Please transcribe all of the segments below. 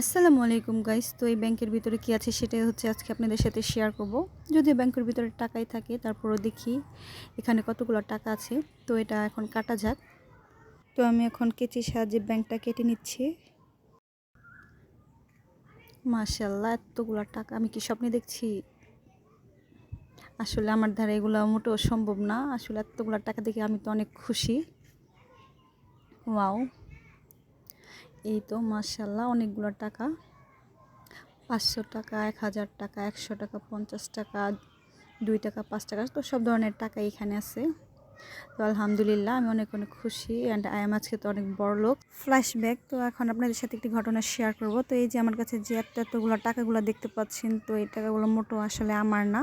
আসসালামু আলাইকুম গাইস। তো এই ব্যাংকের ভিতরে কি আছে সেটাই হচ্ছে আজকে আপনাদের সাথে শেয়ার করব। যদি ব্যাংকের ভিতরে টাকাই থাকে, তারপরও দেখি এখানে কতগুলো টাকা আছে। তো এটা এখন কাটা যাক। তো আমি এখন কেচির সাহায্যে ব্যাংকটা কেটে নিচ্ছি। মাশাল্লাহ এতগুলো টাকা, আমি কি স্বপ্নে দেখছি? আসলে আমার ধারে এগুলো মোটেও সম্ভব না। আসলে এতগুলো টাকা দেখে আমি তো অনেক খুশি। ওয়াও। এই তো মার্শাল্লাহ অনেকগুলো টাকা। পাঁচশো টাকা, এক হাজার টাকা, একশো টাকা, পঞ্চাশ টাকা, দুই টাকা, পাঁচ টাকা, তো সব ধরনের টাকা এখানে আছে। তো আলহামদুলিল্লাহ আমি অনেক অনেক খুশি অ্যান্ড আই এম আজকে তো অনেক বড় লোক। ফ্ল্যাশব্যাক তো এখন আপনাদের সাথে একটি ঘটনা শেয়ার করব। তো এই যে আমার কাছে যে এত এতগুলো টাকাগুলো দেখতে পাচ্ছেন, তো এই টাকাগুলো মোটো আসলে আমার না।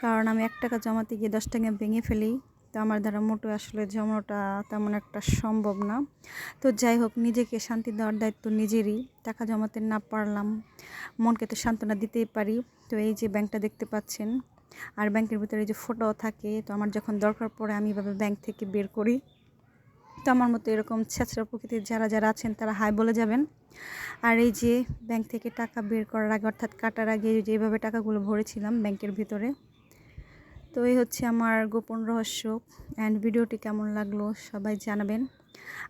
কারণ আমি এক টাকা জমাতে গিয়ে দশ টাকা ভেঙে ফেলি। তো আমার দ্বারা মোটো আসলে জমানোটা তেমন একটা সম্ভব না। তো যাই হোক, নিজেকে শান্তি দেওয়ার দায়িত্ব নিজেরই। টাকা জমাতে না পারলাম, মনকে তো সান্ত্বনা দিতেই পারি। তো এই যে ব্যাংকটা দেখতে পাচ্ছেন, আর ব্যাংকের ভিতরে যে ফটোও থাকে, তো আমার যখন দরকার পড়ে আমি এভাবে ব্যাংক থেকে বের করি। তো আমার মতো এরকম ছেঁচড়া প্রকৃতির যারা যারা আছেন, তারা হাই বলে যাবেন। আর এই যে ব্যাংক থেকে টাকা বের করার আগে, অর্থাৎ কাটার আগে যেভাবে টাকাগুলো ভরেছিলাম ব্যাংকের ভিতরে তো এই হচ্ছে আমার গোপন রহস্য অ্যান্ড ভিডিওটি কেমন লাগল সবাই জানাবেন।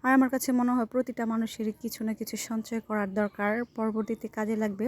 আর আমার কাছে মনে হয় প্রতিটা মানুষেরই কিছু না কিছু সঞ্চয় করার দরকার, পরবর্তীতে কাজে লাগবে।